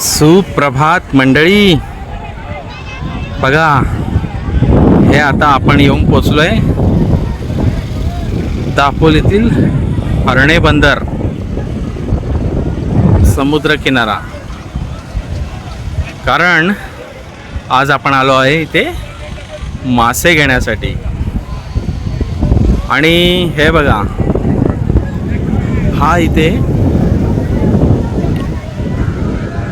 सुप्रभात मंडळी. बघा हे आता आपण येऊन पोचलोय. दापोलीतील हरणे बंदर समुद्र किनारा कारण आज आपण आलो आहे इथे मासे घेण्यासाठी. आणि हे बघा हा इथे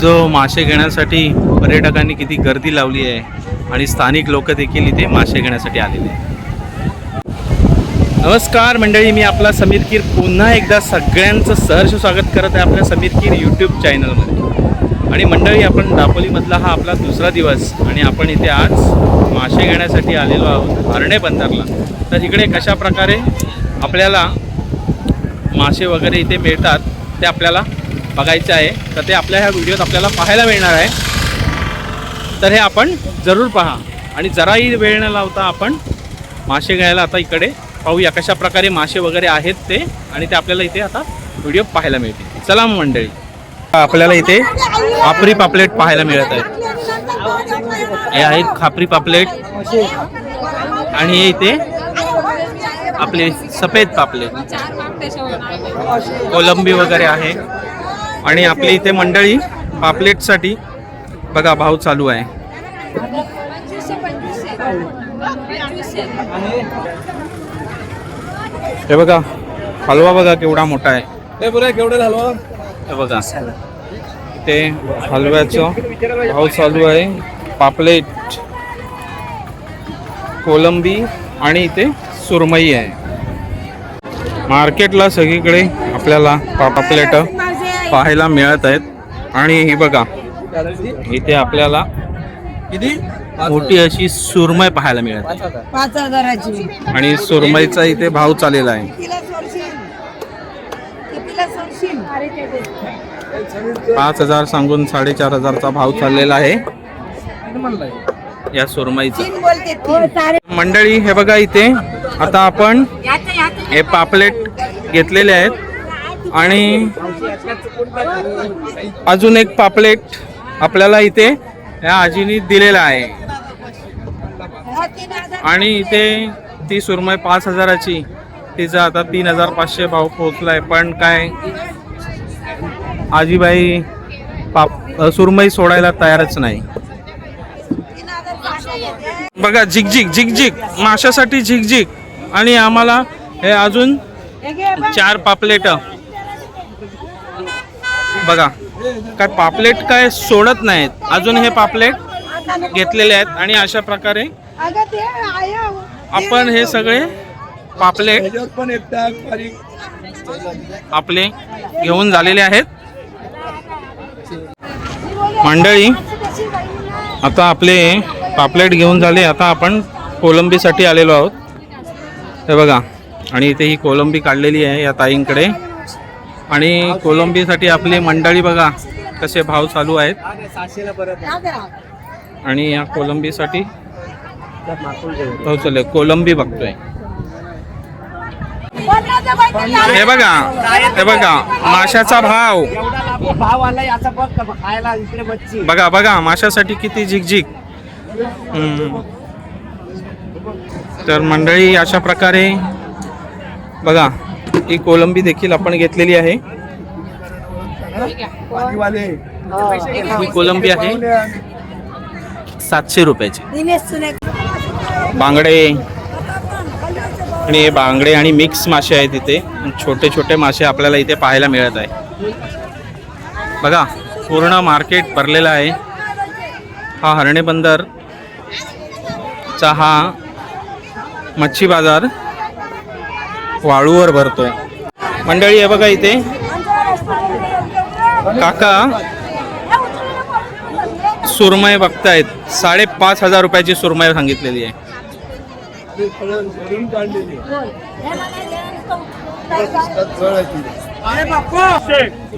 जो मासे घेण्यासाठी पर्यटकांनी किती गर्दी लावली आहे आणि स्थानिक लोक देखील इथे मासे घेण्यासाठी आलेले नमस्कार मंडळी मी आपला समीर कीर. पुन्हा एकदा सगळ्यांचं सहर्ष स्वागत करत आहे आपल्या समीर कीर यूट्यूब चॅनलमध्ये आणि मंडळी आपण दापोलीमधला हा आपला दुसरा दिवस आणि आपण इथे आज मासे घेण्यासाठी आलेलो आहोत हरणे बंदरला. तर इकडे कशा प्रकारे आपल्याला मासे वगैरे इथे मिळतात ते आपल्याला बघायचं आहे. तर ते आपल्या ह्या व्हिडिओत आपल्याला पाहायला मिळणार आहे. तर हे आपण जरूर पहा. आणि जराही वेळ न लावता आपण मासे घ्यायला आता इकडे पाहूया कशा प्रकारे मासे वगैरे आहेत ते. आणि ते आपल्याला इथे आता व्हिडिओ पाहायला मिळतील. चला मंडळी. आपल्याला इथे खापरी पापलेट पाहायला मिळत आहेत. हे आहेत खापरी पापलेट. आणि हे इथे आपले सफेद पापलेट. कोलंबी वगैरे आहे. आणि आपली इथे मंडळी पापलेटसाठी. बघा भाव चालू आहे. हे बघा हलवा बघा केवढा मोठा आहे. हे केवढं झालं हे बघा. ते हलव्याचं भाव चालू आहे. पापलेट कोलंबी आणि इथे सुरमई आहे. मार्केटला सगळीकडे आपल्याला पापलेट. पाहायला मिळत आहेत. आणि ही बघा इथे आपल्याला किती? मोठी अशी सुरमई पाहायला मिळत आहे. पाच हजार पाच हजाराची. आणि सुरमईचा इथे भाव चाललेला आहे. पाच हजार सांगून साडेचार हजारचा भाव चाललेला आहे. या सुरमईचा. मंडळी हे बघा इथे आता आपण हे पापलेट घेतलेले आहेत. आणि अजून एक पापलेट आपल्याला इथे या आजीनी दिलेला आहे. आणि इथे ती सुरमई पाच हजाराची तिचा आता तीन हजार पाचशे भाव पोहोचलाय. पण काय? आजीबाई पाप सुरमई सोडायला तयारच नाही. बघा झिकझिक झिकझिक. माशासाठी झिकझिक. आणि आम्हाला हे अजून चार पापलेट. बघा काय पापलेट काय सोडत नाहीत. अजून हे पापलेट घेतलेले आहेत आणि अशा प्रकारे आपण हे सगळे पापलेट आपले घेऊन झालेले आहेत. मंडळी आता आपले पापलेट घेऊन झाले. आता आपण कोलंबीसाठी आलेलो आहोत. हे बघा आणि इथे ही कोलंबी काढलेली आहे या ताईंकडे. आणि कोलंबीसाठी आपली मंडळी बघा कसे भाव चालू आहेत. आणि या कोलंबीसाठी भाव चालू आहे. कोलंबी बघतोय. हे बघा हे बघा माशाचा भाव. भाव आला याचा खायला इकडे मच्छी बघा बघा माशासाठी किती झिकझिक. तर मंडळी अशा प्रकारे बघा ही कोलंबी देखील आपण घेतलेली आहे. ही. कोलंबी आहे. सातशे रुपयाची. बांगडे. आणि हे बांगडे आणि मिक्स मासे आहेत इथे. छोटे छोटे मासे आपल्याला इथे पाहायला मिळत आहे. बघा पूर्ण मार्केट भरलेलं आहे. हा हरणे बंदर चा हा मच्छी बाजार. वाळूवर भरतो. मंडळी आहे बघा इथे. काका सुरमई बघतायत. साडेपाच हजार रुपयाची सुरमई सांगितलेली आहे.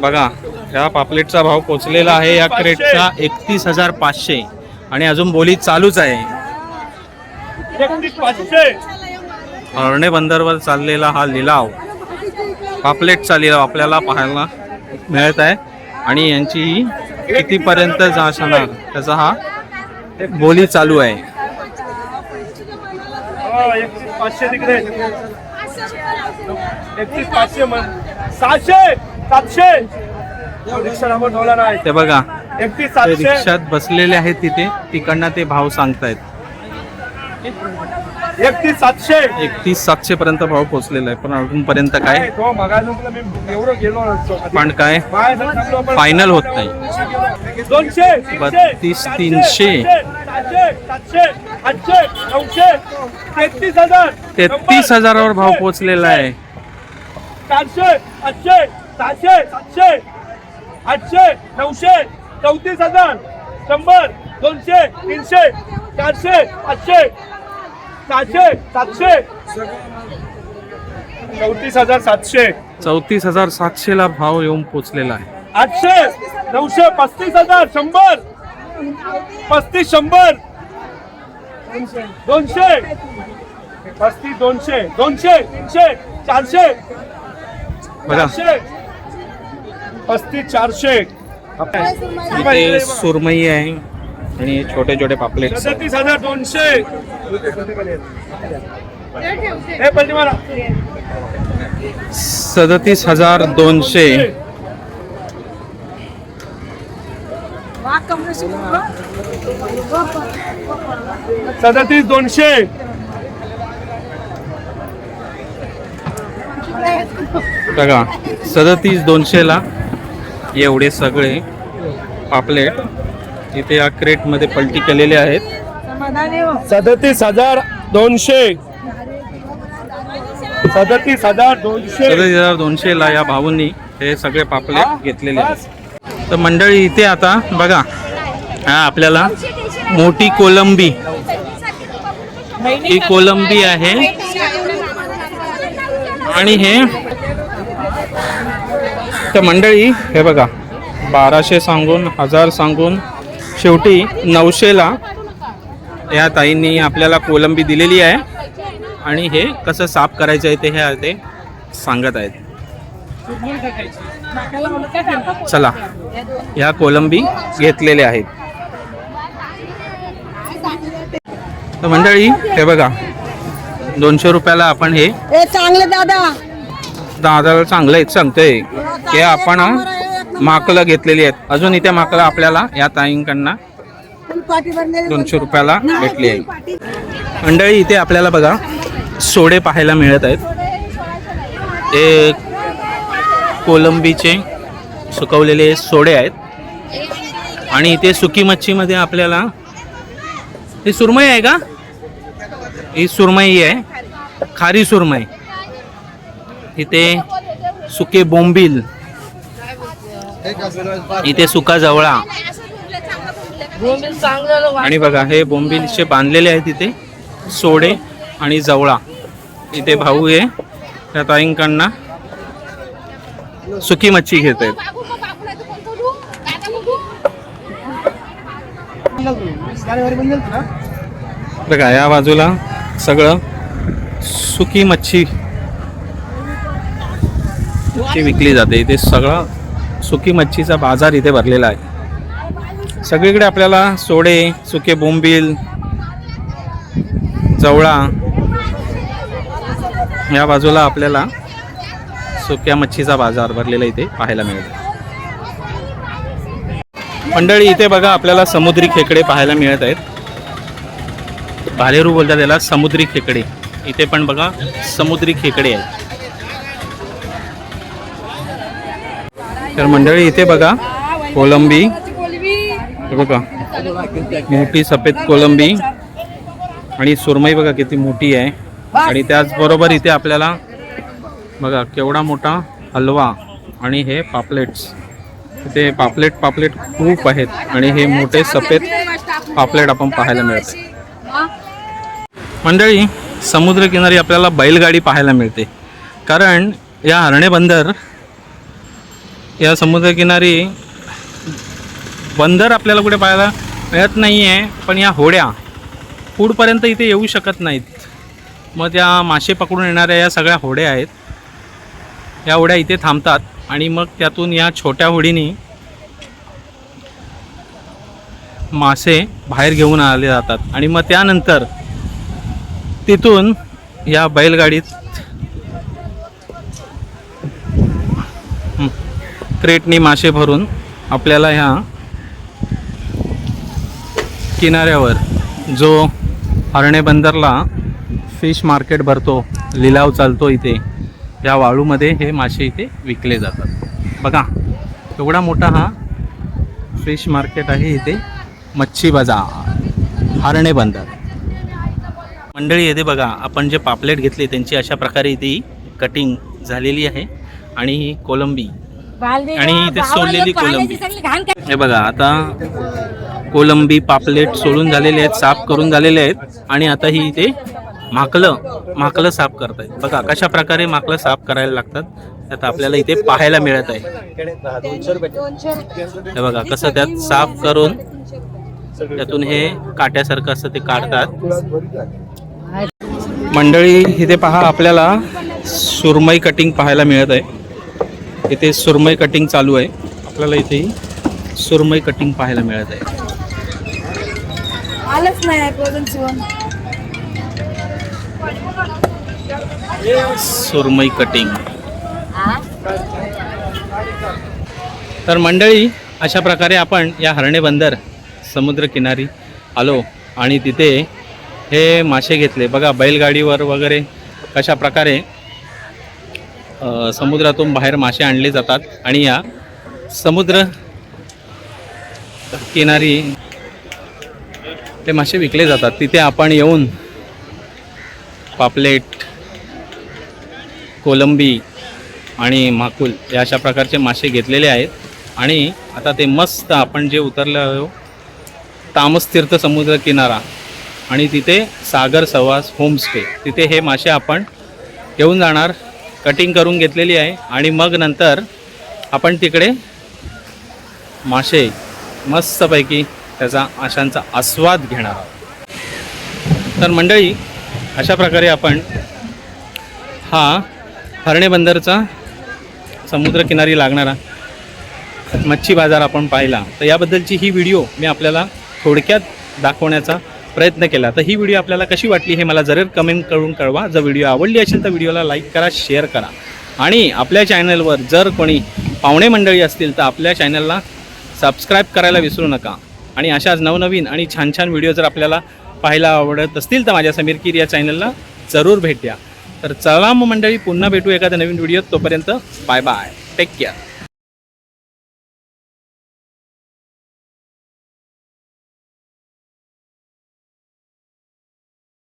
बघा ह्या पापलेटचा भाव पोचलेला आहे. या क्रेटचा एकतीस हजार पाचशे. आणि अजून बोली चालूच आहे. हरणे बंदरवर चाललेला हा लिलाव पापलेटचा लिलाव आपल्याला पाहायला मिळत आहे. आणि यांची ही कितीपर्यंत जाणार त्याचा हा बोली चालू आहे. हो, एकतीस पाचशे तिकडे. पाचशे सातशे. ते बघा रिक्षात बसलेले आहेत तिथे तिकडनं ते भाव सांगतायत. एकतीस सातशे. एकतीस सातशे पर्यंत भाव पोहोचलेला आहे. पण अजूनपर्यंत काय? पण काय? फायनल होत नाही. दोनशे बत्तीस, सातशे, तीनशे. सातशे सातशे आठशे तेहतीस हजार. तेहतीस हजारावर भाव पोहोचलेला आहे. चारशे आठशे सहाशे सातशे आठशे नऊशे चौतीस हजार. शंभर दोनशे तीनशे चारशे पाचशे सहाशे सातशे. चौतीस हजार सातशे. चौतीस हजार सातशे ला भाव येऊन पोहोचलेला आहे. आठशे नऊशे पस्तीस हजार शंभर. पस्तीस शंभर. दोनशे. पस्तीस दोनशे. दोनशे तीनशे चारशे. बघा. चारशे. पस्तीस चारशे. इथे सुरमई आहे. आणि छोटे छोटे पापलेट सदतीस हजार दोनशे. सदतीस हजार दोनशे. सदतीस दोनशे. बघा सदतीस दोनशेला एवढे सगळे पापलेट. इथे या क्रेटमध्ये पलटी केलेले आहेत. सदतीस हजार दोनशे. सदतीस हजार दोनशे. सदतीस हजार दोनशेला या भाऊंनी हे सगळे पापलेट घेतलेले आहेत. तर मंडळी इथे आता बघा हा आपल्याला मोठी कोलंबी. ही कोलंबी आहे. आणि हे तर मंडळी हे बघा बाराशे सांगून हजार सांगून शेवटी नऊशेला या ताईंनी आपल्याला कोलंबी दिलेली आहे. आणि हे कसं साफ करायचं आहे ते हे ते सांगत आहेत. चला ह्या कोलंबी घेतलेल्या आहेत. तर मंडळी हे बघा दोनशे रुपयाला आपण हे चांगले दादा. दादाला चांगलं सांगतोय हे आपण माकलं घेतलेली आहेत. अजून इथे माकलं आपल्याला या ताईंकडनं दोनशे रुपयाला भेटली आहे. मंडळी इथे आपल्याला बघा सोडे पाहायला मिळत आहेत. हे कोलंबीचे सुकवलेले सोडे आहेत. आणि इथे सुकी मच्छीमध्ये आपल्याला ही सुरमई आहे का? ही सुरमई आहे. खारी सुरमई. इथे सुके बोंबील इथे सुका जवळा. आणि बघा हे बोंबिलचे बांधलेले आहेत इथे. सोडे आणि जवळा. इथे भाऊ हे त्या ताईंकडनं सुकी मच्छी घेत आहेत बघा या बाजूला सगळं सुकी मच्छी विकली जाते. इथे सगळं सुकी मच्छीचा बाजार इथे भरलेला आहे. सगळीकडे आपल्याला सोडे सुके बोंबील जवळा या बाजूला आपल्याला सुक्या मच्छीचा बाजार भरलेला इथे पाहायला मिळतो मंडळी इथे बघा आपल्याला समुद्री खेकडे पाहायला मिळत आहेत. भालेरू बोलतात त्याला समुद्री खेकडे. इथे पण बघा समुद्री खेकडे आहेत. तर मंडळी इथे बघा कोलंबी. बघा मोठी सफेद कोलंबी. आणि सुरमई बघा किती मोठी आहे. आणि त्याचबरोबर इथे आपल्याला बघा केवढा मोठा हलवा आणि हे पापलेट्स. इथे पापलेट पापलेट खूप आहेत. आणि हे मोठे सफेद पापलेट आपण पाहायला मिळते मंडळी समुद्रकिनारी आपल्याला बैलगाडी पाहायला मिळते. कारण या हरणे बंदर या समुद्रकिनारी बंदर आपल्याला कुठे पाहायला मिळत नाही आहे पण या होड्या पुढपर्यंत इथे येऊ शकत नाहीत. मग त्या मासे पकडून येणाऱ्या या सगळ्या होड्या आहेत. या होड्या इथे थांबतात आणि मग त्यातून या छोट्या होडीनी मासे बाहेर घेऊन आले जातात. आणि मग त्यानंतर तिथून या बैलगाडीत क्रेटनी मासे भरून आपल्याला ह्या किनाऱ्यावर जो हरणे बंदरला फिश मार्केट भरतो लिलाव चालतो इथे या वाळूमध्ये हे मासे इथे विकले जातात. बघा एवढा मोठा हा फिश मार्केट आहे इथे मच्छी बाजार हरणे बंदर मंडळी येते बघा आपण जे पापलेट घेतले त्यांची अशा प्रकारे ती कटिंग झालेली आहे. आणि ही कोलंबी आणि इथे सोललेली कोलंबी. हे बघा आता कोलंबी पापलेट सोडून झालेले आहेत साफ करून झालेले आहेत आणि आता ही इथे माकलं माकलं साफ करतायत. बघा कशा प्रकारे माकलं साफ करायला लागतात त्यात आपल्याला इथे पाहायला मिळत आहे. हे बघा कसं त्यात साफ करून त्यातून हे काट्यासारखं असं ते काढतात. मंडळी इथे पहा आपल्याला सुरमई कटिंग पाहायला मिळत आहे. इथे सुरमई कटिंग चालू आहे. आपल्याला इथे सुरमई कटिंग पाहायला मिळत आहे. आलंच नाही सुरमई कटिंग तर मंडळी अशा प्रकारे आपण या हरणे बंदर समुद्रकिनारी आलो आणि तिथे हे मासे घेतले. बघा बैलगाडीवर वगैरे कशा प्रकारे समुद्रातून बाहेर मासे आणले जातात आणि या समुद्र किनारी ते मासे विकले जातात. तिथे आपण येऊन पापलेट कोलंबी आणि माकुल या अशा प्रकारचे मासे घेतलेले आहेत. आणि आता ते मस्त आपण जे उतरले आहो तामस तीर्थ समुद्र किनारा आणि तिथे सागर सवास होमस्टे. तिथे हे मासे आपण घेऊन जाणार. कटिंग करून घेतलेली आहे आणि मग नंतर आपण तिकडे मासे मस्तपैकी त्याचा माशांचा आस्वाद घेणार आहोत. तर मंडळी अशा प्रकारे आपण हा हरणे बंदरचा समुद्रकिनारी लागणारा मच्छी बाजार आपण पाहिला. तर याबद्दलची ही व्हिडिओ मी आपल्याला थोडक्यात दाखवण्याचा प्रयत्न केला. तर ही व्हिडिओ आपल्याला कशी वाटली हे मला जरूर कमेंट करून कळवा. जर व्हिडिओ आवडली असेल तर व्हिडिओला लाईक करा शेअर करा. आणि आपल्या चॅनलवर जर कोणी पाहुणे मंडळी असतील तर आपल्या चॅनलला सबस्क्राईब करायला विसरू नका. आणि अशाच नवनवीन आणि छान छान व्हिडिओ जर आपल्याला पाहायला आवडत असतील तर माझ्या समीर किर या चॅनलला जरूर भेट द्या. तर चला मंडळी पुन्हा भेटू एखाद्या नवीन व्हिडिओत तोपर्यंत बाय बाय टेक केअर